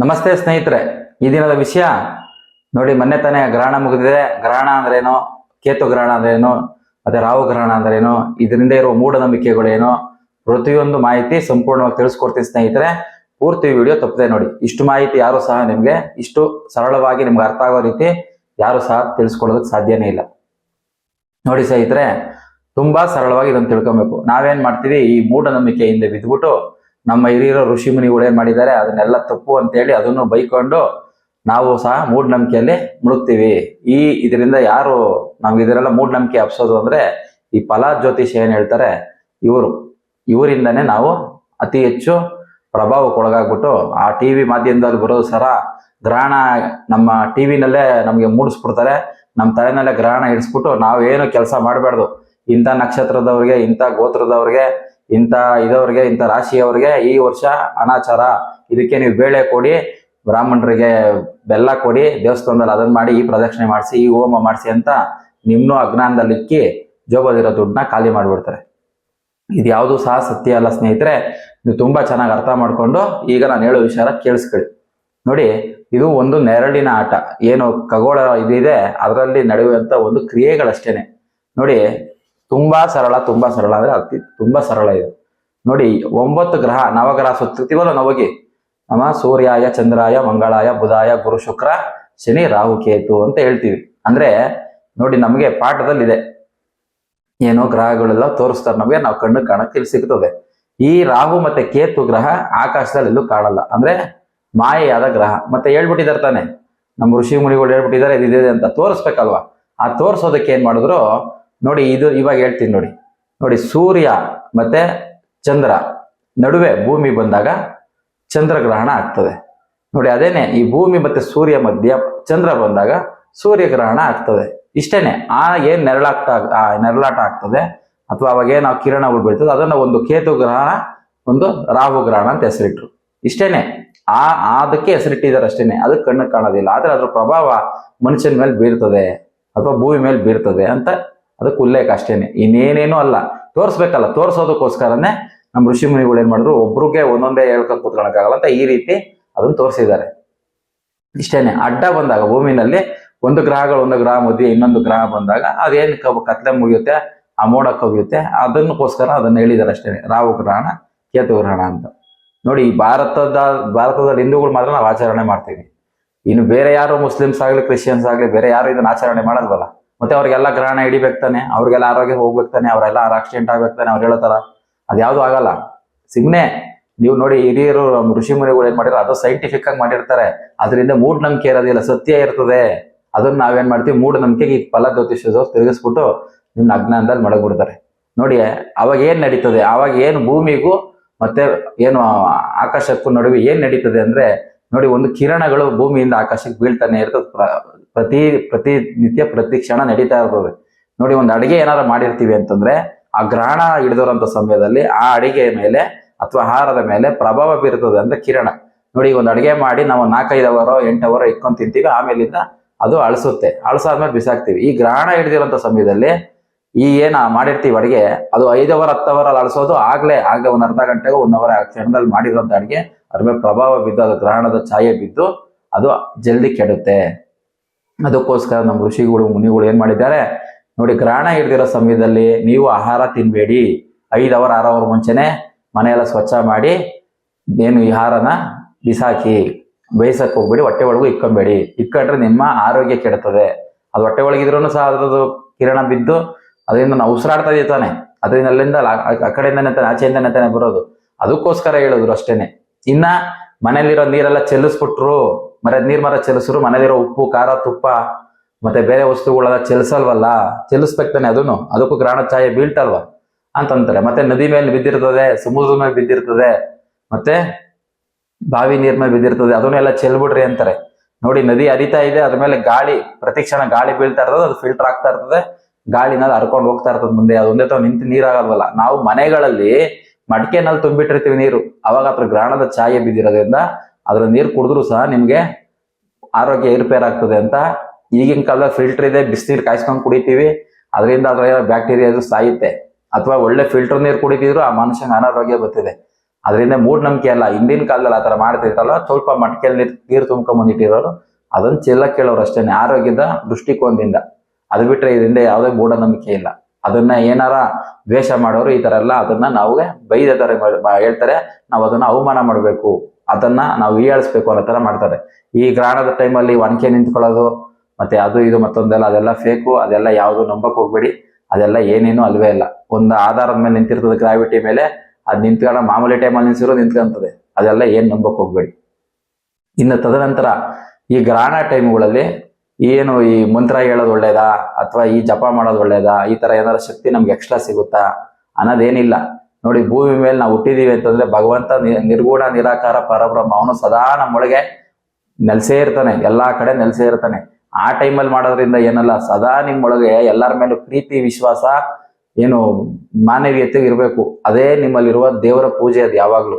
ನಮಸ್ತೆ ಸ್ನೇಹಿತರೆ, ಈ ದಿನದ ವಿಷಯ ನೋಡಿ ಮೊನ್ನೆ ತಾನೇ ಗ್ರಹಣ ಮುಗಿದಿದೆ. ಗ್ರಹಣ ಅಂದ್ರೇನು? ಕೇತು ಗ್ರಹಣ ಅಂದ್ರೇನು? ಮತ್ತೆ ರಾಹು ಗ್ರಹಣ ಅಂದ್ರೇನು? ಇದರಿಂದ ಇರುವ ಮೂಢನಂಬಿಕೆಗಳೇನು? ಪ್ರತಿಯೊಂದು ಮಾಹಿತಿ ಸಂಪೂರ್ಣವಾಗಿ ತಿಳಿಸ್ಕೊಡ್ತೀನಿ ಸ್ನೇಹಿತರೆ. ಪೂರ್ತಿ ವಿಡಿಯೋ ತಪ್ಪದೆ ನೋಡಿ. ಇಷ್ಟು ಮಾಹಿತಿ ಯಾರು ಸಹ ನಿಮ್ಗೆ ಇಷ್ಟು ಸರಳವಾಗಿ ನಿಮ್ಗೆ ಅರ್ಥ ಆಗೋ ರೀತಿ ಯಾರು ಸಹ ತಿಳಿಸ್ಕೊಳ್ಳೋದಕ್ಕೆ ಸಾಧ್ಯನೇ ಇಲ್ಲ. ನೋಡಿ ಸ್ನೇಹಿತರೆ, ತುಂಬಾ ಸರಳವಾಗಿ ಇದನ್ನು ತಿಳ್ಕೊಬೇಕು. ನಾವೇನ್ ಮಾಡ್ತೀವಿ? ಈ ಮೂಢನಂಬಿಕೆ ಹಿಂದೆ ಬಿದ್ಬಿಟ್ಟು ನಮ್ಮ ಹಿರಿಯರು ಋಷಿ ಮುನಿಗಳು ಏನ್ ಮಾಡಿದ್ದಾರೆ, ಅದನ್ನೆಲ್ಲ ತಪ್ಪು ಅಂತೇಳಿ ಅದನ್ನು ಬೈಕೊಂಡು ನಾವು ಸಹ ಮೂಢನಂಬಿಕೆಯಲ್ಲಿ ಮುಳುಗ್ತೀವಿ. ಈ ಇದರಿಂದ ಯಾರು ನಮ್ಗೆ ಇದರೆಲ್ಲ ಮೂಢನಂಬಿಕೆ ಹಬ್ಸೋದು ಅಂದ್ರೆ ಈ ಫಲ ಜ್ಯೋತಿಷ ಏನ್ ಹೇಳ್ತಾರೆ, ಇವರು, ಇವರಿಂದನೇ ನಾವು ಅತಿ ಹೆಚ್ಚು ಪ್ರಭಾವಕ್ಕೊಳಗಾಗ್ಬಿಟ್ಟು ಆ ಟಿವಿ ಮಾಧ್ಯಮದಲ್ಲಿ ಬರೋದು ಸರ ಗ್ರಹಣ ನಮ್ಮ ಟಿವಿನಲ್ಲೇ ನಮಗೆ ಮೂಡಿಸ್ಬಿಡ್ತಾರೆ ನಮ್ಮ ತಲೆನಲ್ಲೇ ಗ್ರಹಣ ಇಡಿಸ್ಬಿಟ್ಟು ನಾವೇನು ಕೆಲಸ ಮಾಡಬಾರ್ದು. ಇಂಥ ನಕ್ಷತ್ರದವ್ರಿಗೆ, ಇಂಥ ಗೋತ್ರದವ್ರಿಗೆ ಇಂಥ ಇದವ್ರಿಗೆ ಇಂಥ ರಾಶಿಯವ್ರಿಗೆ ಈ ವರ್ಷ ಅನಾಚಾರ, ಇದಕ್ಕೆ ನೀವು ಬೇಳೆ ಕೊಡಿ, ಬ್ರಾಹ್ಮಣರಿಗೆ ಬೆಲ್ಲ ಕೊಡಿ, ದೇವಸ್ಥಾನದಲ್ಲಿ ಅದನ್ನ ಮಾಡಿ, ಈ ಪ್ರದಕ್ಷಿಣೆ ಮಾಡಿಸಿ, ಈ ಹೋಮ ಮಾಡಿಸಿ ಅಂತ ನಿಮ್ಮನ್ನು ಅಜ್ಞಾನದಲ್ಲಿ ಇಕ್ಕಿ ಜೋಬದಿರೋ ದುಡ್ಡನ್ನ ಖಾಲಿ ಮಾಡಿಬಿಡ್ತಾರೆ. ಇದು ಯಾವುದು ಸಹ ಸತ್ಯ ಅಲ್ಲ ಸ್ನೇಹಿತರೆ. ನೀವು ತುಂಬಾ ಚೆನ್ನಾಗಿ ಅರ್ಥ ಮಾಡ್ಕೊಂಡು ಈಗ ನಾನು ಹೇಳೋ ವಿಚಾರ ಕೇಳಿಸ್ಕೊಳ್ಳಿ. ನೋಡಿ, ಇದು ಒಂದು ನೆರಳಿನ ಆಟ. ಏನು ಖಗೋಳ ಇದಿದೆ, ಅದರಲ್ಲಿ ನಡೆಯುವಂತ ಒಂದು ಕ್ರಿಯೆಗಳಷ್ಟೇನೆ. ನೋಡಿ ತುಂಬಾ ಸರಳ ತುಂಬಾ ಸರಳ ಅಂದ್ರೆ ಅತಿ, ತುಂಬಾ ಸರಳ ಇದು. ನೋಡಿ, ಒಂಬತ್ತು ಗ್ರಹ, ನವಗ್ರಹ ಸುತ್ತಿವಲ್ಲ ನವಗೆ. ನಮ್ಮ ಸೂರ್ಯಾಯ, ಚಂದ್ರಾಯ, ಮಂಗಳಾಯ, ಬುಧಾಯ, ಗುರು ಶುಕ್ರ, ಶನಿ, ರಾಹು, ಕೇತು ಅಂತ ಹೇಳ್ತೀವಿ. ಅಂದ್ರೆ, ನೋಡಿ, ನಮಗೆ ಪಾಠದಲ್ಲಿದೆ. ಏನೋ ಗ್ರಹಗಳೆಲ್ಲ ತೋರಿಸ್ತಾರೆ. ನಮಗೆ ನಾವು ಕಣ್ಣು ಕಾಣಕ್ಕೆ ಇಲ್ಲಿ ಸಿಗ್ತದೆ. ಈ ರಾಹು ಮತ್ತೆ ಕೇತು ಗ್ರಹ ಆಕಾಶದಲ್ಲಿ ಎಲ್ಲೂ ಕಾಣಲ್ಲ. ಅಂದ್ರೆ, ಮಾಯೆಯಾದ ಗ್ರಹ. ಮತ್ತೆ ಹೇಳ್ಬಿಟ್ಟಿದ್ದಾರೆ ತಾನೆ. ನಮ್ಮ ಋಷಿ ಮುನಿಗಳು ಹೇಳ್ಬಿಟ್ಟಿದ್ದಾರೆ, ಇದಿದೆ ಅಂತ. ತೋರಿಸ್ಬೇಕಲ್ವಾ? ಆ ತೋರಿಸೋದಕ್ಕೆ ಏನ್ ಮಾಡಿದ್ರು ನೋಡಿ ಇದು ಇವಾಗ ಹೇಳ್ತೀನಿ ನೋಡಿ. ನೋಡಿ ಸೂರ್ಯ ಮತ್ತೆ ಚಂದ್ರ ನಡುವೆ ಭೂಮಿ ಬಂದಾಗ ಚಂದ್ರಗ್ರಹಣ ಆಗ್ತದೆ. ನೋಡಿ ಅದೇನೆ ಈ ಭೂಮಿ ಮತ್ತೆ ಸೂರ್ಯ ಮಧ್ಯ ಚಂದ್ರ ಬಂದಾಗ ಸೂರ್ಯಗ್ರಹಣ ಆಗ್ತದೆ. ಇಷ್ಟೇನೆ ಆ ಏನ್ ನೆರಳಾಗ್ತಾ ನೆರಳಾಟ ಆಗ್ತದೆ ಅಥವಾ ಅವಾಗ ಏನು ಕಿರಣಗಳು ಬೀಳ್ತದೆ ಅದನ್ನ ಒಂದು ಕೇತು ಗ್ರಹಣ, ಒಂದು ರಾಹು ಗ್ರಹಣ ಅಂತ ಹೆಸರಿಟ್ರು. ಇಷ್ಟೇನೆ ಆ ಅದಕ್ಕೆ ಹೆಸರಿಟ್ಟಿದ್ದಾರೆ ಅಷ್ಟೇನೆ. ಅದಕ್ಕೆ ಕಣ್ಣು ಕಾಣೋದಿಲ್ಲ. ಆದ್ರೆ ಅದ್ರ ಪ್ರಭಾವ ಮನುಷ್ಯನ ಮೇಲೆ ಬೀರ್ತದೆ ಅಥವಾ ಭೂಮಿ ಮೇಲೆ ಬೀರ್ತದೆ ಅಂತ ಅದಕ್ಕೆ ಉಲ್ಲೇಖ ಅಷ್ಟೇನೆ. ಇನ್ನೇನೇನು ಅಲ್ಲ. ತೋರಿಸ್ಬೇಕಲ್ಲ, ತೋರಿಸೋದಕ್ಕೋಸ್ಕರನೇ ನಮ್ಮ ಋಷಿ ಮುನಿಗಳು ಏನ್ ಮಾಡಿದ್ರು, ಒಬ್ರಿಗೆ ಒಂದೊಂದೇ ಹೇಳ್ಕೊಂಡು ಕೂತ್ಕೊಳಕ್ಕಾಗಲ್ಲ ಅಂತ ಈ ರೀತಿ ಅದನ್ನ ತೋರಿಸಿದ್ದಾರೆ. ಇಷ್ಟೇನೆ. ಅಡ್ಡ ಬಂದಾಗ ಭೂಮಿನಲ್ಲಿ ಒಂದು ಗ್ರಹಗಳು ಒಂದು ಗ್ರಹ ಮಧ್ಯೆ, ಇನ್ನೊಂದು ಗ್ರಹ ಬಂದಾಗ ಅದೇನ್ ಕ- ಕತ್ಲೆ ಮುಗಿಯುತ್ತೆ, ಆ ಮೋಡ ಕವಿಯುತ್ತೆ ಅದನ್ನಕ್ಕೋಸ್ಕರ ಅದನ್ನ ಹೇಳಿದ್ದಾರೆ ಅಷ್ಟೇ ರಾಹು ಗ್ರಹಣ, ಕೇತು ಗ್ರಹಣ ಅಂತ. ನೋಡಿ ಭಾರತದ, ಭಾರತದಲ್ಲಿ ಹಿಂದೂಗಳು ಮಾತ್ರ ನಾವು ಆಚರಣೆ ಮಾಡ್ತೀವಿ. ಇನ್ನು ಬೇರೆ ಯಾರು ಮುಸ್ಲಿಮ್ಸ್ ಆಗಲಿ, ಕ್ರಿಶ್ಚಿಯನ್ಸ್ ಆಗಲಿ, ಬೇರೆ ಯಾರು ಇದನ್ನ ಆಚರಣೆ ಮಾಡಲ್ವಲ್ಲ ಮತ್ತೆ ಅವ್ರಿಗೆಲ್ಲ ಗ್ರಹಣ ಹಿಡಿಬೇಕು ತಾನೆ, ಅವ್ರಿಗೆಲ್ಲ ಆರೋಗ್ಯ ಹೋಗ್ಬೇಕು ತಾನೆ, ಅವರೆಲ್ಲ ಆಕ್ಸಿಡೆಂಟ್ ಆಗ್ಬೇಕು ತಾನೆ ಅವ್ರು ಹೇಳ್ತಾರ. ಅದ್ಯಾವುದು ಆಗಲ್ಲ. ಸಿಗ್ನೆ ನೀವು ನೋಡಿ ಹಿರಿಯರು ಋಷಿ ಮುನಿಗಳು ಏನ್ ಮಾಡಿರೋ ಅದು ಸೈಂಟಿಫಿಕ್ ಆಗಿ ಮಾಡಿರ್ತಾರೆ. ಅದರಿಂದ ಮೂಢನಂಬಿಕೆ ಇರೋದಿಲ್ಲ, ಸತ್ಯ ಇರ್ತದೆ. ಅದನ್ನ ನಾವೇನ್ ಮಾಡ್ತೀವಿ ಮೂಢನಂಬಿಕೆಗೆ ಈ ಫಲ ಜ್ಯೋತಿಷದವ್ರು ತಿರುಗಿಸ್ಬಿಟ್ಟು ನಿಮ್ನ ಅಜ್ಞಾನದಲ್ಲಿ ಮಡಗ್ಬಿಡ್ತಾರೆ. ನೋಡಿ, ಅವಾಗ ಏನ್ ನಡೀತದೆ, ಅವಾಗ ಏನು ಭೂಮಿಗೂ ಮತ್ತೆ ಏನು ಆಕಾಶಕ್ಕೂ ನಡುವೆ ಏನ್ ನಡೀತದೆ ಅಂದ್ರೆ, ನೋಡಿ ಒಂದು ಕಿರಣಗಳು ಭೂಮಿಯಿಂದ ಆಕಾಶಕ್ಕೆ ಬೀಳ್ತಾನೆ ಇರ್ತದೆ. ಪ್ರ- ಪ್ರತಿ ನಿತ್ಯ, ಪ್ರತಿ ಕ್ಷಣ ನಡೀತಾ ಇರ್ತದೆ. ನೋಡಿ, ಒಂದು ಅಡಿಗೆ ಏನಾರ ಮಾಡಿರ್ತೀವಿ ಅಂತಂದ್ರೆ, ಆ ಗ್ರಹಣ ಹಿಡಿದಿರೋಂಥ ಸಮಯದಲ್ಲಿ ಆ ಅಡಿಗೆ ಮೇಲೆ ಅಥವಾ ಆಹಾರದ ಮೇಲೆ ಪ್ರಭಾವ ಬೀರ್ತದೆ ಅಂದ್ರೆ ಕಿರಣ. ನೋಡಿ ಒಂದು ಅಡಿಗೆ ಮಾಡಿ ನಾವು ನಾಲ್ಕೈದು ಅವರೋ, ಎಂಟು ಅವರೋ ಇಟ್ಕೊಂಡು ತಿಂತೀವಿ, ಆಮೇಲಿಂದ ಅದು ಅಳಿಸುತ್ತೆ. ಅಳಸಾದ್ಮೇಲೆ ಬಿಸಾಕ್ತಿವಿ. ಈ ಗ್ರಹಣ ಹಿಡಿದಿರೋಂಥ ಸಮಯದಲ್ಲಿ ಈ ಏನ ಮಾಡಿರ್ತೀವಿ ಅಡಿಗೆ, ಅದು ಐದು ಅವರ್, ಹತ್ತು ಅವರ್ ಅಳಿಸೋದು, ಆಗ್ಲೇ ಆಗ್ಲೇ ಒಂದ್ ಅರ್ಧ ಗಂಟೆಗೆ, ಒಂದ್ ಅವರ್ ಕ್ಷಣದಲ್ಲಿ ಮಾಡಿರೋಂಥ ಅಡಿಗೆ, ಅದ್ರ ಮೇಲೆ ಪ್ರಭಾವ ಬಿದ್ದು, ಅದು ಗ್ರಹಣದ ಛಾಯೆ ಬಿದ್ದು, ಅದು ಜಲ್ದಿ ಕೆಡುತ್ತೆ. ಅದಕ್ಕೋಸ್ಕರ ನಮ್ಮ ಋಷಿಗಳು, ಮುನಿಗಳು ಏನ್ ಮಾಡಿದ್ದಾರೆ? ನೋಡಿ, ಗ್ರಹಣ ಹಿಡ್ದಿರೋ ಸಮಯದಲ್ಲಿ ನೀವು ಆಹಾರ ತಿನ್ಬೇಡಿ. ಐದು ಅವರ್, ಆರು ಅವರ್ ಮುಂಚೆನೆ ಮನೆಯೆಲ್ಲ ಸ್ವಚ್ಛ ಮಾಡಿ, ಏನು ಈ ಆಹಾರನ ಬಿಸಾಕಿ, ಬೇಯಿಸಕ್ ಹೋಗ್ಬೇಡಿ, ಹೊಟ್ಟೆ ಒಳಗೂ ಇಕ್ಕೊಂಬೇಡಿ. ಇಕ್ಕೊಂಡ್ರೆ ನಿಮ್ಮ ಆರೋಗ್ಯ ಕೆಡುತ್ತದೆ. ಅದು ಹೊಟ್ಟೆ ಒಳಗಿದ್ರೂ ಸಹ ಅದ್ರದ್ದು ಕಿರಣ ಬಿದ್ದು ಅದರಿಂದ ನಾವು ಉಸಿರಾಡ್ತಾ ತಾನೆ. ಅದರಿಂದ ಅಲ್ಲಿಂದ ಆ ಕಡೆಯಿಂದನೇ ತಾನೆ, ಆಚೆಯಿಂದನೇ ತಾನೆ ಬರೋದು. ಅದಕ್ಕೋಸ್ಕರ ಹೇಳಿದ್ರು ಅಷ್ಟೇನೆ. ಇನ್ನ ಮನೇಲಿರೋ ನೀರೆಲ್ಲ ಚೆಲ್ಲಿಸ್ಬಿಟ್ರು. ಮರದ ನೀರ್ ಮರ ಚೆಲ್ಲಿಸ್ರು ಮನೇಲಿರೋ ಉಪ್ಪು, ಖಾರ, ತುಪ್ಪ, ಮತ್ತೆ ಬೇರೆ ವಸ್ತುಗಳೆಲ್ಲ ಚೆಲ್ಸಲ್ವಲ್ಲ? ತಾನೆ ಅದನ್ನು ಅದಕ್ಕೂ ಗ್ರಹಣ ಛಾಯೆ ಬೀಳ್ತಲ್ವಾ? ಅಂತಂತಾರೆ. ಮತ್ತೆ ನದಿ ಮೇಲೆ ಬಿದ್ದಿರ್ತದೆ ಸಮುದ್ರದ ಮೇಲೆ ಬಿದ್ದಿರ್ತದೆ, ಮತ್ತೆ ಬಾವಿ ನೀರ್ ಮೇಲೆ ಬಿದ್ದಿರ್ತದೆ ಅದನ್ನೆಲ್ಲ ಚೆಲ್ಬಿಡ್ರಿ ಅಂತಾರೆ. ನೋಡಿ, ನದಿ ಹರಿತಾ ಇದೆ, ಅದ್ರ ಮೇಲೆ ಗಾಳಿ, ಪ್ರತಿ ಕ್ಷಣ ಗಾಳಿ ಬೀಳ್ತಾ ಇರ್ತದೆ, ಅದು ಫಿಲ್ಟರ್ ಆಗ್ತಾ ಇರ್ತದೆ ಗಾಳಿನಲ್ಲಿ ಹರ್ಕೊಂಡು ಹೋಗ್ತಾ ಇರ್ತದೆ ಮುಂದೆ ಅದೊಂದೇ ತಾವು ನಿಂತು ನೀರಾಗಲ್ವಲ್ಲ. ನಾವು ಮನೆಗಳಲ್ಲಿ ಮಡಿಕೆನಲ್ಲಿ ತುಂಬಿಟ್ಟಿರ್ತೀವಿ ನೀರು. ಅವಾಗ ಅದ್ರ ಗ್ರಾಣದ ಛಾಯೆ ಬಿದ್ದಿರೋದ್ರಿಂದ ಅದ್ರ ನೀರು ಕುಡಿದ್ರು ಸಹ ನಿಮಗೆ ಆರೋಗ್ಯ ಏರುಪೇರಾಗ್ತದೆ ಅಂತ ಈಗಿನ ಕಾಲದಲ್ಲಿ ಫಿಲ್ಟರ್ ಇದೆ, ಬಿಸಿನೀರು ಕಾಯಿಸ್ಕೊಂಡು ಕುಡಿತೀವಿ. ಅದರಿಂದ ಅದ್ರ ಬ್ಯಾಕ್ಟೀರಿಯಾ ಸಾಯುತ್ತೆ. ಅಥವಾ ಒಳ್ಳೆ ಫಿಲ್ಟರ್ ನೀರು ಕುಡಿತಿದ್ರು ಆ ಮನುಷ್ಯನ ಅನಾರೋಗ್ಯ ಬರ್ತಿದೆ. ಅದರಿಂದ ಮೂಢನಂಬಿಕೆ ಅಲ್ಲ, ಹಿಂದಿನ ಕಾಲದಲ್ಲಿ ಆ ಥರ ಮಾಡ್ತಿರ್ತಲ್ಲ ಸ್ವಲ್ಪ ಮಟ್ಕೆಯಲ್ಲಿ ನೀರ್, ನೀರು ತುಂಬ್ಕೊಂಬಂದಿಟ್ಟಿರೋರು ಅದನ್ನ ಚೆಲ್ಲ ಕೇಳೋರು ಅಷ್ಟೇನೆ, ಆರೋಗ್ಯದ ದೃಷ್ಟಿಕೋನದಿಂದ. ಅದು ಬಿಟ್ರೆ ಇದರಿಂದ ಯಾವುದೇ ಮೂಢನಂಬಿಕೆ ಇಲ್ಲ. ಅದನ್ನ ಏನಾರ ದ್ವೇಷ ಮಾಡೋರು ಈ ತರ ಎಲ್ಲ, ಅದನ್ನ ನಾವು ಬೈದ ತರ ಹೇಳ್ತಾರೆ, ನಾವು ಅದನ್ನ ಅವಮಾನ ಮಾಡಬೇಕು. ಅದನ್ನ ನಾವು ಈಯಾಳಿಸ್ಬೇಕು ಅನ್ನೋ ತರ ಮಾಡ್ತಾರೆ. ಈ ಗ್ರಹಣದ ಟೈಮಲ್ಲಿ ಒನಕೆ ನಿಂತ್ಕೊಳ್ಳೋದು, ಮತ್ತೆ ಅದು ಇದು ಮತ್ತೊಂದೆಲ್ಲ, ಅದೆಲ್ಲ ಫೇಕು ಅದೆಲ್ಲ ಯಾವುದು ನಂಬಕ್ ಹೋಗ್ಬೇಡಿ. ಅದೆಲ್ಲ ಏನೇನು ಅಲ್ವೇ ಇಲ್ಲ. ಒಂದು ಆಧಾರದ ಮೇಲೆ ನಿಂತಿರ್ತದೆ ಗ್ರಾವಿಟಿ ಮೇಲೆ, ಅದ್ ನಿಂತ್ಕೊಳ್ಳೋ ಮಾಮೂಲಿ ಟೈಮಲ್ಲಿ ನಿಲ್ಸಿರೋ ನಿಂತ್ಕೊಂತದೆ. ಅದೆಲ್ಲ ಏನ್ ನಂಬಕ್ ಹೋಗ್ಬೇಡಿ. ಇನ್ನು ತದನಂತರ, ಈ ಗ್ರಹಣ ಟೈಮ್ಗಳಲ್ಲಿ ಏನು ಈ ಮಂತ್ರ ಹೇಳೋದು ಒಳ್ಳೇದಾ, ಅಥವಾ ಈ ಜಪ ಮಾಡೋದು ಒಳ್ಳೇದಾ, ಈ ತರ ಏನಾದ್ರು ಶಕ್ತಿ ನಮ್ಗೆ ಎಕ್ಸ್ಟ್ರಾ ಸಿಗುತ್ತಾ ಅನ್ನೋದೇನಿಲ್ಲ. ನೋಡಿ, ಭೂಮಿ ಮೇಲೆ ನಾವು ಹುಟ್ಟಿದೀವಿ ಅಂತಂದ್ರೆ ಭಗವಂತ ನಿರ್ಗೂಢ ನಿರಾಕಾರ, ಪರಬ್ರಹ್ಮ, ಅವನು ಸದಾ ನಮ್ಮೊಳಗೆ ನೆಲೆಸೇ ಇರ್ತಾನೆ. ಎಲ್ಲಾ ಕಡೆ ನೆಲೆಸೇ ಇರ್ತಾನೆ. ಆ ಟೈಮಲ್ಲಿ ಮಾಡೋದ್ರಿಂದ ಏನಲ್ಲ, ಸದಾ ನಿಮ್ಮೊಳಗೆ ಎಲ್ಲರ ಮೇಲೂ ಪ್ರೀತಿ, ವಿಶ್ವಾಸ, ಏನು ಮಾನವೀಯತೆ ಇರಬೇಕು. ಅದೇ ನಿಮ್ಮಲ್ಲಿರುವ ದೇವರ ಪೂಜೆ ಅದು ಯಾವಾಗ್ಲೂ.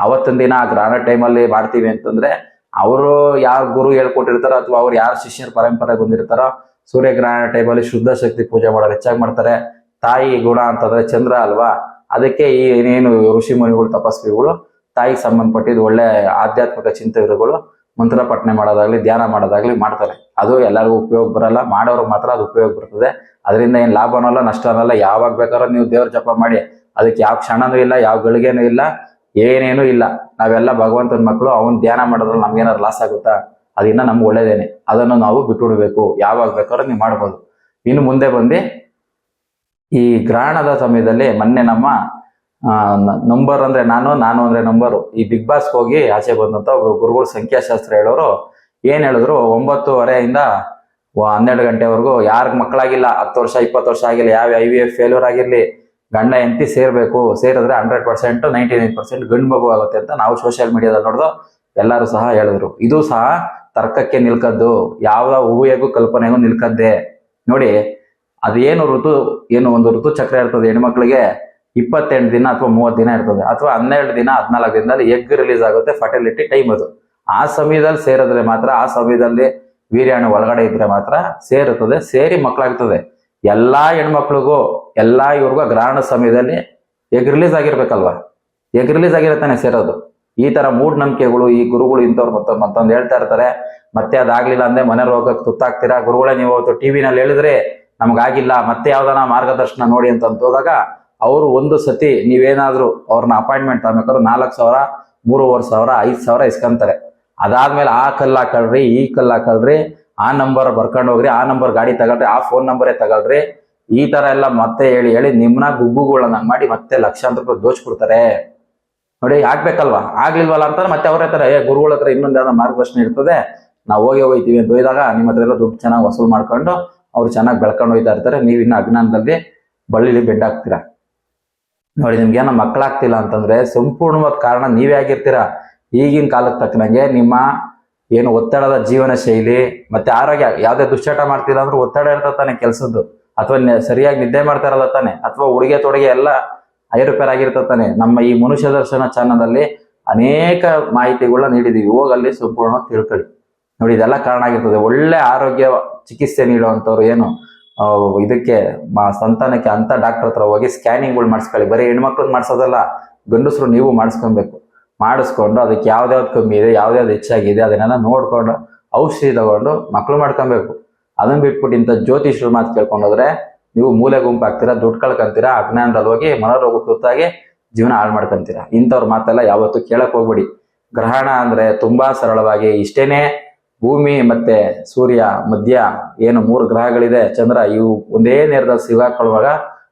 ಅವತ್ತಿನ ದಿನ ಆ ಗ್ರಹಣ ಟೈಮಲ್ಲಿ ಮಾಡ್ತೀವಿ ಅಂತಂದ್ರೆ, ಅವರು ಯಾರು ಗುರು ಹೇಳ್ಕೊಟ್ಟಿರ್ತಾರೋ ಅಥವಾ ಅವ್ರು ಯಾರು ಶಿಷ್ಯರ ಪರಂಪರೆ ಬಂದಿರ್ತಾರೋ, ಸೂರ್ಯಗ್ರಹಣ ಟೈಮಲ್ಲಿ ಶುದ್ಧ ಶಕ್ತಿ ಪೂಜೆ ಮಾಡೋರು ಹೆಚ್ಚಾಗಿ ಮಾಡ್ತಾರೆ. ತಾಯಿ ಗುಣ ಅಂತಂದ್ರೆ ಚಂದ್ರ ಅಲ್ವಾ? ಅದಕ್ಕೆ ಈ ಏನೇನು ಋಷಿ ಮುನಿಗಳು, ತಪಸ್ವಿಗಳು, ತಾಯಿಗೆ ಸಂಬಂಧಪಟ್ಟಿದ್ದು ಒಳ್ಳೆ ಆಧ್ಯಾತ್ಮಿಕ ಚಿಂತಕರುಗಳು ಮಂತ್ರ ಪಠನೆ ಮಾಡೋದಾಗ್ಲಿ, ಧ್ಯಾನ ಮಾಡೋದಾಗ್ಲಿ ಮಾಡ್ತಾರೆ. ಅದು ಎಲ್ಲರಿಗೂ ಉಪಯೋಗ ಬರಲ್ಲ. ಮಾಡೋರು ಮಾತ್ರ ಅದು ಉಪಯೋಗ ಬರ್ತದೆ. ಅದರಿಂದ ಏನು ಲಾಭ ಅನ್ನೋಲ್ಲ ನಷ್ಟ ಅನ್ನೋಲ್ಲ ಯಾವಾಗ ಬೇಕಾದ್ರೂ ನೀವು ದೇವ್ರ ಜಪ ಮಾಡಿ. ಅದಕ್ಕೆ ಯಾವ ಕ್ಷಣನೂ ಇಲ್ಲ, ಯಾವ ಗಳಿಗೆನೂ ಇಲ್ಲ, ಏನೇನೂ ಇಲ್ಲ. ನಾವೆಲ್ಲ ಭಗವಂತನ ಮಕ್ಕಳು, ಅವನು ಧ್ಯಾನ ಮಾಡೋದ್ರಲ್ಲಿ ನಮ್ಗೇನಾದ್ರು ಲಾಸ್ ಆಗುತ್ತಾ? ಅದನ್ನ ನಮ್ಗೆ ಒಳ್ಳೇದೇನೆ. ಅದನ್ನು ನಾವು ಬಿಟ್ಬಿಡ್ಬೇಕು ಯಾವಾಗ ಬೇಕಾದ್ರೂ ನೀವು ಮಾಡ್ಬೋದು. ಇನ್ನು ಮುಂದೆ ಬಂದು ಈ ಗ್ರಹಣದ ಸಮಯದಲ್ಲಿ ಮೊನ್ನೆ ನಮ್ಮ ನಂಬರ್ ಅಂದ್ರೆ ನಾನು ನಾನು ಅಂದ್ರೆ ನಂಬರು, ಈ ಬಿಗ್ ಬಾಸ್ ಹೋಗಿ ಆಚೆ ಬಂದಂತ ಒಬ್ರು ಗುರುಗಳು ಸಂಖ್ಯಾಶಾಸ್ತ್ರ ಹೇಳೋರು, ಏನ್ ಹೇಳಿದ್ರು, ಒಂಬತ್ತುವರೆಯಿಂದ ಹನ್ನೆರಡು ಗಂಟೆವರೆಗೂ ಯಾರ್ಗ್ ಮಕ್ಕಳಾಗಿಲ್ಲ, ಹತ್ತು ವರ್ಷ, ಇಪ್ಪತ್ತು ವರ್ಷ ಆಗಿಲ್ಲ, ಯಾವ ಐ ವಿ ಎಫ್ ಫೇಲ್ಯೂರ್ ಆಗಿರ್ಲಿ, ಗಂಡ ಎಂತಿ ಸೇರ್ಬೇಕು, ಸೇರಿದ್ರೆ hundred percent ninety nine percent ಗಂಡು ಮಗು ಆಗುತ್ತೆ ಅಂತ ನಾವು ಸೋಷಿಯಲ್ ಮೀಡಿಯಾದಲ್ಲಿ ನೋಡಿದ್ರು ಎಲ್ಲರೂ ಸಹ ಹೇಳಿದ್ರು. ಇದು ಸಹ ತರ್ಕಕ್ಕೆ ನಿಲ್ಕದ್ದು ಯಾವ ಊಹೆಗೂ ಕಲ್ಪನೆಗೂ ನಿಲ್ಕದ್ದೆ. ನೋಡಿ ಅದೇನು ಋತು, ಏನು ಒಂದು ಋತು ಚಕ್ರ ಇರ್ತದೆ ಹೆಣ್ಮಕ್ಳಿಗೆ ಇಪ್ಪತ್ತೆಂಟು ದಿನ ಅಥವಾ ಮೂವತ್ತು ದಿನ ಇರ್ತದೆ. ಅಥವಾ ಹನ್ನೆರಡು ದಿನ, ಹದಿನಾಲ್ಕು ದಿನದಲ್ಲಿ ಎಗ್ ರಿಲೀಸ್ ಆಗುತ್ತೆ ಫರ್ಟಿಲಿಟಿ ಟೈಮ್ ಅದು. ಆ ಸಮಯದಲ್ಲಿ ಸೇರಿದ್ರೆ ಮಾತ್ರ, ಆ ಸಮಯದಲ್ಲಿ ವೀರ್ಯಾಣು ಒಳಗಡೆ ಇದ್ರೆ ಮಾತ್ರ ಸೇರುತ್ತದೆ, ಸೇರಿ ಮಕ್ಕಳಾಗ್ತದೆ. ಎಲ್ಲಾ ಹೆಣ್ಮಕ್ಳಿಗೂ, ಎಲ್ಲಾ ಇವ್ರಿಗೂ ಗ್ರಹಣ ಸಮಯದಲ್ಲಿ ಎಗ್ ರಿಲೀಸ್ ಆಗಿರ್ಬೇಕಲ್ವಾ? ಎಗ್ ರಿಲೀಸ್ ಆಗಿರತ್ತಾನೆ ಸೇರೋದು. ಈ ತರ ಮೂಢನಂಬಿಕೆಗಳು ಈ ಗುರುಗಳು ಇಂಥವ್ರು ಮತ್ತೊಂದು ಮತ್ತೊಂದು ಹೇಳ್ತಾ ಇರ್ತಾರೆ. ಮತ್ತೆ ಅದಾಗ್ಲಿಲ್ಲ ಅಂದ್ರೆ ಮನೆ ರೋಗಕ್ಕೆ ತುತ್ತಾಗ್ತೀರಾ? ಗುರುಗಳೇ, ನೀವು ಅವತ್ತು ಟಿವಿನಲ್ಲಿ ಹೇಳಿದ್ರೆ ನಮ್ಗಾಗಿಲ್ಲ, ಮತ್ತೆ ಯಾವ್ದಾನ ಮಾರ್ಗದರ್ಶನ ನೋಡಿ ಅಂತ ಹೋದಾಗ ಅವರು ಒಂದು ಸತಿ ನೀವೇನಾದ್ರೂ ಅವ್ರನ್ನ ಅಪಾಯಿಂಟ್ಮೆಂಟ್ ತಗೋಬೇಕಾದ್ರೆ ನಾಲ್ಕು ಸಾವಿರ, ಮೂರುವರೆ ಸಾವಿರ, ಐದು ಸಾವಿರ ಇಸ್ಕೊಂತಾರೆ. ಅದಾದ್ಮೇಲೆ ಆ ಕಲ್ಲು ಹಾಕಳ್ರಿ ಈ ಕಲ್ಲು ಹಾಕಳ್ರಿ ಆ ನಂಬರ್ ಬರ್ಕೊಂಡು ಹೋಗ್ರಿ, ಆ ನಂಬರ್ ಗಾಡಿ ತಗೊಳ್ರಿ, ಆ ಫೋನ್ ನಂಬರೇ ತಗೊಳ್ರಿ. ಈ ತರ ಎಲ್ಲ ಮತ್ತೆ ಹೇಳಿ ಹೇಳಿ ನಿಮ್ನ ಗುಗ್ಗುಗಳನ್ನ ಮಾಡಿ ಮತ್ತೆ ಲಕ್ಷಾಂತರ ರೂಪಾಯಿ ದೋಚ್ಬಿಡ್ತಾರೆ. ನೋಡಿ, ಆಗ್ಬೇಕಲ್ವಾ? ಆಗ್ಲಿಲ್ವಲ್ಲ ಅಂತಾರೆ ಮತ್ತೆ ಅವ್ರ ಹತ್ರ ಏ, ಗುರುಗಳ ಹತ್ರ ಇನ್ನೊಂದು ಯಾವ್ದೋ ಮಾರ್ಗದರ್ಶನ ಇರ್ತದೆ, ನಾವು ಹೋಗಿ ಹೋಗ್ತೀವಿ ಅಂತ ಹೋಯ್ದಾಗ ನಿಮ್ಮ ಹತ್ರ ಎಲ್ಲ ದುಡ್ಡು ಚೆನ್ನಾಗಿ ವಸೂಲ್ ಮಾಡ್ಕೊಂಡು ಅವ್ರು ಚೆನ್ನಾಗಿ ಬೆಳ್ಕೊಂಡು ಹೋಯ್ತಾ ಇರ್ತಾರೆ. ನೀವು ಇನ್ನು ಅಜ್ಞಾನದಲ್ಲಿ ಬಳ್ಳಿಲಿ ಬೆಡ್ ಹಾಕ್ತೀರಾ? ನೋಡಿ, ನಿಮ್ಗೆ ಏನೋ ಮಕ್ಕಳಾಗ್ತಿಲ್ಲ ಅಂತಂದ್ರೆ ಸಂಪೂರ್ಣವಾದ ಕಾರಣ ನೀವೇ ಆಗಿರ್ತೀರಾ? ಈಗಿನ ಕಾಲಕ್ಕೆ ತಕ್ಕನಂಗೆ ನಿಮ್ಮ ಏನು ಒತ್ತಡದ ಜೀವನ ಶೈಲಿ ಮತ್ತೆ ಆರೋಗ್ಯ ಯಾವ್ದೇ ದುಶ್ಚಟ ಮಾಡ್ತಿಲ್ಲ ಅಂದ್ರೆ ಒತ್ತಡ ಇರ್ತದೆ ತಾನೆ ಕೆಲಸದ್ದು. ಅಥವಾ ಸರಿಯಾಗಿ ನಿದ್ದೆ ಮಾಡ್ತಾರಲ್ಲ ತಾನೆ. ಅಥವಾ ಉಡುಗೆ ತೊಡುಗೆ ಎಲ್ಲ ಐರುಪೇರ್ ಆಗಿರ್ತದೆ ತಾನೆ. ನಮ್ಮ ಈ ಮನುಷ್ಯ ದರ್ಶನ ಚಾನಲಲ್ಲಿ ಅನೇಕ ಮಾಹಿತಿಗಳನ್ನ ನೀಡಿದೀವಿ. ಹೋಗಲ್ಲಿ ಸಂಪೂರ್ಣವಾಗಿ ತಿಳ್ಕೊಳ್ಳಿ. ನೋಡಿ, ಇದೆಲ್ಲ ಕಾರಣ ಆಗಿರ್ತದೆ. ಒಳ್ಳೆ ಆರೋಗ್ಯ ಚಿಕಿತ್ಸೆ ನೀಡುವಂಥವ್ರು ಏನು ಇದಕ್ಕೆ ಸಂತಾನಕ್ಕೆ ಅಂತ ಡಾಕ್ಟರ್ ಹತ್ರ ಹೋಗಿ ಸ್ಕ್ಯಾನಿಂಗ್ಗಳು ಮಾಡಿಸ್ಕೊಳ್ಳಿ. ಬರೀ ಹೆಣ್ಮಕ್ಳು ಮಾಡಿಸೋದಲ್ಲ, ಗಂಡಸರು ನೀವು ಮಾಡಿಸ್ಕೊಬೇಕು. ಮಾಡಿಸ್ಕೊಂಡು ಅದಕ್ಕೆ ಯಾವ್ದ್ಯಾವ್ದು ಕಮ್ಮಿ ಇದೆ, ಯಾವ್ದ್ಯಾವ್ದು ಹೆಚ್ಚಾಗಿದೆ ಅದನ್ನೆಲ್ಲ ನೋಡ್ಕೊಂಡು ಔಷಧಿ ತಗೊಂಡು ಮಕ್ಕಳು ಮಾಡ್ಕೊಬೇಕು. ಅದನ್ನ ಬಿಟ್ಬಿಟ್ಟು ಇಂಥ ಜ್ಯೋತಿಷ್ಯರ ಮಾತು ಕೇಳ್ಕೊಂಡೋದ್ರೆ ನೀವು ಮೂಲೆ ಗುಂಪು ಹಾಕ್ತೀರಾ ದುಡ್ಡು ಕಳ್ಕೊಂತೀರಾ ಅಜ್ಞಾನದಲ್ಲಿ ಹೋಗಿ ಮನೋರೋಗ ತುತ್ತಾಗಿ ಜೀವನ ಹಾಳು ಮಾಡ್ಕೊಂತೀರಾ. ಇಂಥವ್ರ ಮಾತೆಲ್ಲ ಯಾವತ್ತೂ ಕೇಳಕ್ ಹೋಗ್ಬಿಡಿ. ಗ್ರಹಣ ಅಂದ್ರೆ ತುಂಬಾ ಸರಳವಾಗಿ ಇಷ್ಟೇನೆ ಭೂಮಿ ಮತ್ತೆ ಸೂರ್ಯ ಮಧ್ಯ ಏನು ಮೂರು ಗ್ರಹಗಳಿದೆ, ಚಂದ್ರ, ಇವು ಒಂದೇ ನೇರದಲ್ಲಿ ಸಿಗಾಕೊಳ್ಳುವಾಗ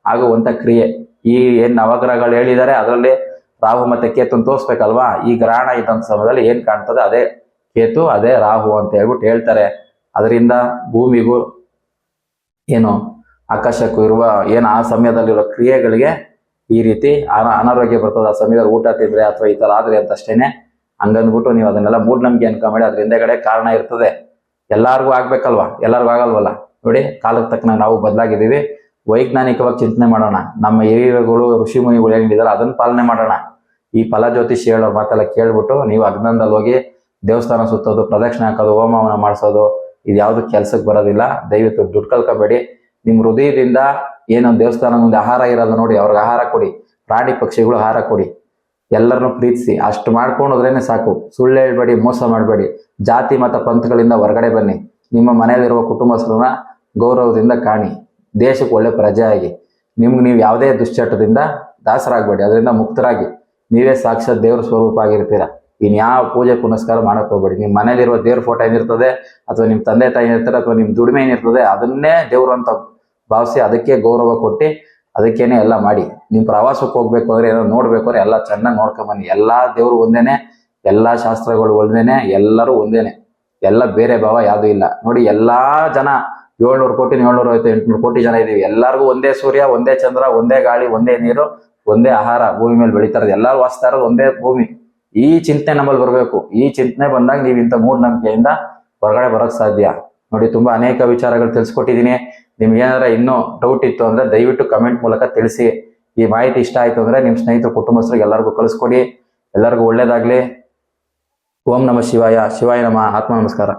ಆಗುವಂತ ಕ್ರಿಯೆ. ಈ ಏನ್ ನವಗ್ರಹಗಳು ಹೇಳಿದ್ದಾರೆ, ಅದರಲ್ಲಿ ರಾಹು ಮತ್ತೆ ಕೇತುನ್ ತೋರಿಸ್ಬೇಕಲ್ವಾ? ಈ ಗ್ರಹಣ ಇದ್ದಂತ ಸಮಯದಲ್ಲಿ ಏನ್ ಕಾಣ್ತದೆ? ಅದೇ ಕೇತು, ಅದೇ ರಾಹು ಅಂತ ಹೇಳ್ಬಿಟ್ಟು ಹೇಳ್ತಾರೆ. ಅದರಿಂದ ಭೂಮಿಗೂ ಏನು ಆಕಾಶಕ್ಕೂ ಇರುವ ಏನು ಆ ಸಮಯದಲ್ಲಿರೋ ಕ್ರಿಯೆಗಳಿಗೆ ಈ ರೀತಿ ಅನ- ಅನಾರೋಗ್ಯ ಬರ್ತದೆ. ಆ ಸಮಯದಲ್ಲಿ ಊಟ ತಿಂದ್ರೆ ಅಥವಾ ಈ ತರ ಆದ್ರೆ ಅಂತ ಅಷ್ಟೇನೆ ಹಂಗಂದ್ಬಿಟ್ಟು ನೀವು ಅದನ್ನೆಲ್ಲ ಮೂಢನಂಬಿಕೆ ಅನ್ಕೊಂಬೇಡಿ. ಅದ್ರ ಹಿಂದೆಗಡೆ ಕಾರಣ ಇರ್ತದೆ. ಎಲ್ಲಾರ್ಗೂ ಆಗ್ಬೇಕಲ್ವಾ? ಎಲ್ಲರಿಗೂ ಆಗಲ್ವಲ್ಲ? ನೋಡಿ, ಕಾಲಕ್ಕೆ ತಕ್ಕನ ನಾವು ಬದಲಾಗಿದ್ದೀವಿ. ವೈಜ್ಞಾನಿಕವಾಗಿ ಚಿಂತನೆ ಮಾಡೋಣ. ನಮ್ಮ ಹಿರಿಯರುಗಳು ಋಷಿ ಮುನಿಗಳು ಏನಿದ್ದಾರೆ ಅದನ್ನ ಪಾಲನೆ ಮಾಡೋಣ. ಈ ಫಲ ಜ್ಯೋತಿಷಿ ಹೇಳೋ ಮಾತೆಲ್ಲ ಕೇಳ್ಬಿಟ್ಟು ನೀವು ಅಗ್ನದಲ್ಲಿ ಹೋಗಿ ದೇವಸ್ಥಾನ ಸುತ್ತೋದು, ಪ್ರದಕ್ಷಿಣೆ ಹಾಕೋದು ಹೋಮವನ ಮಾಡಿಸೋದು, ಇದು ಯಾವ್ದು ಕೆಲ್ಸಕ್ಕೆ ಬರೋದಿಲ್ಲ. ದಯವಿಟ್ಟು ದುಡ್ಡು ಕಲ್ಕೊಬೇಡಿ ನಿಮ್ ಹೃದಯದಿಂದ ಏನೋ ದೇವಸ್ಥಾನ ಮುಂದೆ ಆಹಾರ ಇರೋದು ನೋಡಿ, ಅವ್ರಿಗೆ ಆಹಾರ ಕೊಡಿ. ಪ್ರಾಣಿ ಪಕ್ಷಿಗಳು ಆಹಾರ ಕೊಡಿ. ಎಲ್ಲರನ್ನೂ ಪ್ರೀತಿಸಿ, ಅಷ್ಟು ಮಾಡ್ಕೊಂಡು ಹೋದ್ರೇನೆ ಸಾಕು. ಸುಳ್ಳು ಹೇಳ್ಬೇಡಿ, ಮೋಸ ಮಾಡಬೇಡಿ. ಜಾತಿ, ಮತ, ಪಂಥಗಳಿಂದ ಹೊರಗಡೆ ಬನ್ನಿ. ನಿಮ್ಮ ಮನೆಯಲ್ಲಿರುವ ಕುಟುಂಬಸ್ಥರನ್ನ ಗೌರವದಿಂದ ಕಾಣಿ. ದೇಶಕ್ಕೆ ಒಳ್ಳೆ ಪ್ರಜೆ ಆಗಿ ನಿಮ್ಗೆ ನೀವು ಯಾವುದೇ ದುಶ್ಚಟದಿಂದ ದಾಸರಾಗಬೇಡಿ, ಅದರಿಂದ ಮುಕ್ತರಾಗಿ. ನೀವೇ ಸಾಕ್ಷಾತ್ ದೇವ್ರ ಸ್ವರೂಪ ಆಗಿರ್ತೀರ. ಇನ್ಯಾವ ಪೂಜೆ ಪುನಸ್ಕಾರ ಮಾಡಕ್ ಹೋಗ್ಬೇಡಿ. ನಿಮ್ಮ ಮನೇಲಿರುವ ದೇವ್ರ ಫೋಟೋ ಏನಿರ್ತದೆ, ಅಥವಾ ನಿಮ್ಮ ತಂದೆ ತಾಯಿ ಏನಿರ್ತಾರೆ, ಅಥವಾ ನಿಮ್ಮ ದುಡಿಮೆ ಏನಿರ್ತದೆ, ಅದನ್ನೇ ದೇವ್ರು ಅಂತ ಭಾವಿಸಿ ಅದಕ್ಕೆ ಗೌರವ ಕೊಟ್ಟು ಅದಕ್ಕೇನೆ ಎಲ್ಲ ಮಾಡಿ. ನೀವು ಪ್ರವಾಸಕ್ಕೆ ಹೋಗ್ಬೇಕು ಅಂದ್ರೆ ಏನೋ ನೋಡ್ಬೇಕು ಅಂದ್ರೆ ಎಲ್ಲ ಚೆನ್ನಾಗಿ ನೋಡ್ಕೊಂಬನ್ನಿ ಎಲ್ಲಾ ದೇವ್ರು ಒಂದೇನೆ, ಎಲ್ಲಾ ಶಾಸ್ತ್ರಗಳು ಒಂದೇನೆ, ಎಲ್ಲರೂ ಒಂದೇನೆ. ಎಲ್ಲ ಬೇರೆ ಭಾವ ಯಾವ್ದು ಇಲ್ಲ. ನೋಡಿ, ಎಲ್ಲಾ ಜನ, ಏಳ್ನೂರು ಕೋಟಿ ಏಳ್ನೂರ ಐವತ್ತು ಎಂಟ್ನೂರು ಕೋಟಿ ಜನ ಇದೀವಿ. ಎಲ್ಲರಿಗೂ ಒಂದೇ ಸೂರ್ಯ, ಒಂದೇ ಚಂದ್ರ, ಒಂದೇ ಗಾಳಿ, ಒಂದೇ ನೀರು, ಒಂದೇ ಆಹಾರ, ಭೂಮಿ ಮೇಲೆ ಬೆಳೀತಾರದು ಎಲ್ಲರೂ ವಾಸ್ತಾ ಇರೋದು ಒಂದೇ ಭೂಮಿ. ಈ ಚಿಂತನೆ ನಮ್ಮಲ್ಲಿ ಬರಬೇಕು. ಈ ಚಿಂತನೆ ಬಂದಾಗ ನೀವು ಇಂಥ ಮೂಢನಂಬಿಕೆಯಿಂದ ಹೊರಗಡೆ ಬರೋಕ್ ಸಾಧ್ಯ. ನೋಡಿ, ತುಂಬಾ ಅನೇಕ ವಿಚಾರಗಳು ತಿಳಿಸ್ಕೊಟ್ಟಿದ್ದೀನಿ. ನಿಮ್ಗೆ ಏನಾರ ಇನ್ನೂ ಡೌಟ್ ಇತ್ತು ಅಂದ್ರೆ ದಯವಿಟ್ಟು ಕಮೆಂಟ್ ಮೂಲಕ ತಿಳಿಸಿ. ಈ ಮಾಹಿತಿ ಇಷ್ಟ ಆಯ್ತು ಅಂದ್ರೆ ನಿಮ್ಮ ಸ್ನೇಹಿತರು, ಕುಟುಂಬಸ್ಥರಿಗೆ ಎಲ್ಲರಿಗೂ ಕಳಿಸ್ಕೊಡಿ. ಎಲ್ಲರಿಗೂ ಒಳ್ಳೇದಾಗ್ಲಿ. ಓಂ ನಮ ಶಿವಾಯ. ಶಿವಾಯ ನಮ. ಆತ್ಮ ನಮಸ್ಕಾರ.